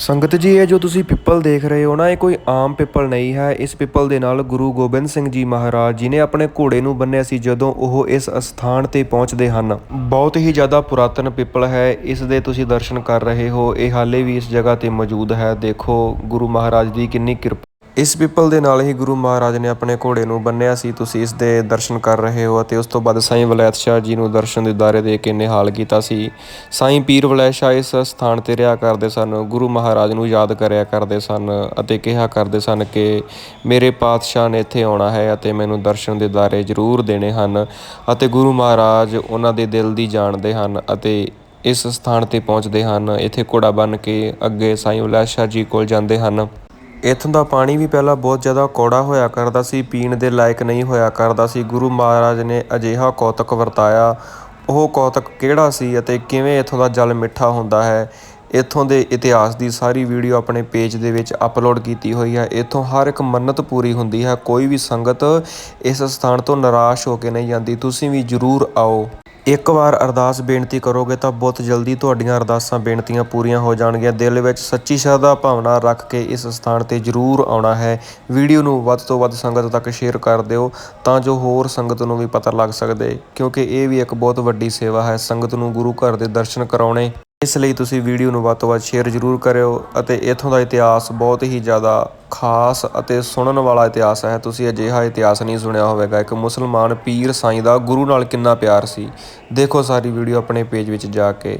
ਸੰਗਤ ਜੀ, ਇਹ ਜੋ ਤੁਸੀਂ ਪਿੱਪਲ ਦੇਖ ਰਹੇ ਹੋ ਨਾ, ਇਹ ਕੋਈ ਆਮ ਪਿੱਪਲ ਨਹੀਂ ਹੈ। ਇਸ ਪਿੱਪਲ ਦੇ ਨਾਲ ਗੁਰੂ ਗੋਬਿੰਦ ਸਿੰਘ ਜੀ ਮਹਾਰਾਜ ਜੀ ਨੇ ਆਪਣੇ ਘੋੜੇ ਨੂੰ ਬੰਨਿਆ ਸੀ, ਜਦੋਂ ਉਹ ਇਸ ਅਸਥਾਨ ਤੇ ਪਹੁੰਚਦੇ ਹਨ। ਬਹੁਤ ਹੀ ਜ਼ਿਆਦਾ ਪੁਰਾਤਨ ਪਿੱਪਲ ਹੈ, ਇਸ ਦੇ ਤੁਸੀਂ ਦਰਸ਼ਨ ਕਰ ਰਹੇ ਹੋ। ਇਹ ਹਾਲੇ ਵੀ ਇਸ ਜਗ੍ਹਾ ਤੇ ਮੌਜੂਦ ਹੈ। ਦੇਖੋ, ਗੁਰੂ ਮਹਾਰਾਜ ਦੀ ਕਿੰਨੀ ਕਿਰਪਾ ਇਸ ਪਿੱਪਲ ਦੇ ਨਾਲ ਹੀ ਗੁਰੂ ਮਹਾਰਾਜ ਨੇ ਆਪਣੇ ਘੋੜੇ ਨੂੰ ਬੰਨਿਆ ਸੀ। ਤੁਸੀਂ ਇਸ ਦੇ ਦਰਸ਼ਨ ਕਰ ਰਹੇ ਹੋ ਅਤੇ ਉਸ ਤੋਂ ਬਾਅਦ ਸਾਈਂ ਵਲੈਤ ਸ਼ਾਹ ਜੀ ਨੂੰ ਦਰਸ਼ਨ ਦਿਦਾਰੇ ਦੇ ਕੇ ਨਿਹਾਲ ਕੀਤਾ ਸੀ। ਸਾਈਂ ਪੀਰ ਵਲੈਤ ਸ਼ਾਹ ਇਸ ਸਥਾਨ ਤੇ ਰਿਹਾ ਕਰਦੇ ਸਨ, ਗੁਰੂ ਮਹਾਰਾਜ ਨੂੰ ਯਾਦ ਕਰਿਆ ਕਰਦੇ ਸਨ ਅਤੇ ਕਿਹਾ ਕਰਦੇ ਸਨ ਕਿ ਮੇਰੇ ਪਾਤਸ਼ਾਹ ਨੇ ਇੱਥੇ ਆਉਣਾ ਹੈ ਅਤੇ ਮੈਨੂੰ ਦਰਸ਼ਨ ਦਿਦਾਰੇ ਜ਼ਰੂਰ ਦੇਣੇ ਹਨ ਅਤੇ ਗੁਰੂ ਮਹਾਰਾਜ ਉਹਨਾਂ ਦੇ ਦਿਲ ਦੀ ਜਾਣਦੇ ਹਨ ਅਤੇ ਇਸ ਸਥਾਨ ਤੇ ਪਹੁੰਚਦੇ ਹਨ। ਇੱਥੇ ਘੋੜਾ ਬੰਨ ਕੇ ਅੱਗੇ ਸਾਈਂ ਵਲੈਤ ਸ਼ਾਹ ਜੀ ਕੋਲ ਜਾਂਦੇ ਹਨ। ਇੱਥੋਂ ਦਾ ਪਾਣੀ ਵੀ ਪਹਿਲਾਂ ਬਹੁਤ ਜ਼ਿਆਦਾ ਕੌੜਾ ਹੋਇਆ ਕਰਦਾ ਸੀ, ਪੀਣ ਦੇ ਲਾਇਕ ਨਹੀਂ ਹੋਇਆ ਕਰਦਾ ਸੀ। ਗੁਰੂ ਮਹਾਰਾਜ ਨੇ ਅਜਿਹਾ ਕੌਤਕ ਵਰਤਾਇਆ। ਉਹ ਕੌਤਕ ਕਿਹੜਾ ਸੀ ਅਤੇ ਕਿਵੇਂ ਇੱਥੋਂ ਦਾ ਜਲ ਮਿੱਠਾ ਹੁੰਦਾ ਹੈ? ਇੱਥੋਂ ਦੇ ਇਤਿਹਾਸ ਦੀ ਸਾਰੀ ਵੀਡੀਓ ਆਪਣੇ ਪੇਜ ਦੇ ਵਿੱਚ ਅਪਲੋਡ ਕੀਤੀ ਹੋਈ ਹੈ। ਇੱਥੋਂ ਹਰ ਇੱਕ ਮੰਨਤ ਪੂਰੀ ਹੁੰਦੀ ਹੈ। ਕੋਈ ਵੀ ਸੰਗਤ ਇਸ ਸਥਾਨ ਤੋਂ ਨਿਰਾਸ਼ ਹੋ ਕੇ ਨਹੀਂ ਜਾਂਦੀ। ਤੁਸੀਂ ਵੀ ਜ਼ਰੂਰ ਆਓ। ਇੱਕ ਵਾਰ ਅਰਦਾਸ ਬੇਨਤੀ ਕਰੋਗੇ ਤਾਂ ਬਹੁਤ ਜਲਦੀ ਤੁਹਾਡੀਆਂ ਅਰਦਾਸਾਂ ਬੇਨਤੀਆਂ ਪੂਰੀਆਂ ਹੋ ਜਾਣਗੀਆਂ। ਦਿਲ ਵਿੱਚ ਸੱਚੀ ਸ਼ਰਧਾ ਭਾਵਨਾ ਰੱਖ ਕੇ ਇਸ ਸਥਾਨ ਤੇ ਜ਼ਰੂਰ ਆਉਣਾ ਹੈ। ਵੀਡੀਓ ਨੂੰ ਵੱਧ ਤੋਂ ਵੱਧ ਸੰਗਤ ਤੱਕ ਸ਼ੇਅਰ ਕਰ ਦਿਓ ਤਾਂ ਜੋ ਹੋਰ ਸੰਗਤ ਨੂੰ ਵੀ ਪਤਾ ਲੱਗ ਸਕਦੇ ਕਿਉਂਕਿ ਇਹ ਵੀ ਇੱਕ ਬਹੁਤ ਵੱਡੀ ਸੇਵਾ ਹੈ। ਸੰਗਤ ਨੂੰ ਗੁਰੂ ਘਰ ਦੇ ਦਰਸ਼ਨ ਕਰਾਉਣੇ ਇਸ ਲਈ ਤੁਸੀਂ ਵੀਡੀਓ ਨੂੰ ਵੱਧ ਤੋਂ ਵੱਧ ਸ਼ੇਅਰ ਜ਼ਰੂਰ ਕਰਿਓ ਅਤੇ ਇੱਥੋਂ ਦਾ ਇਤਿਹਾਸ ਬਹੁਤ ਹੀ ਜ਼ਿਆਦਾ ਖਾਸ ਅਤੇ ਸੁਣਨ ਵਾਲਾ ਇਤਿਹਾਸ ਹੈ। ਤੁਸੀਂ ਅਜਿਹਾ ਇਤਿਹਾਸ ਨਹੀਂ ਸੁਣਿਆ ਹੋਵੇਗਾ। ਇੱਕ ਮੁਸਲਮਾਨ ਪੀਰ ਸਾਈਂ ਦਾ ਗੁਰੂ ਨਾਲ ਕਿੰਨਾ ਪਿਆਰ ਸੀ। ਦੇਖੋ ਸਾਰੀ ਵੀਡੀਓ ਆਪਣੇ ਪੇਜ ਵਿੱਚ ਜਾ ਕੇ।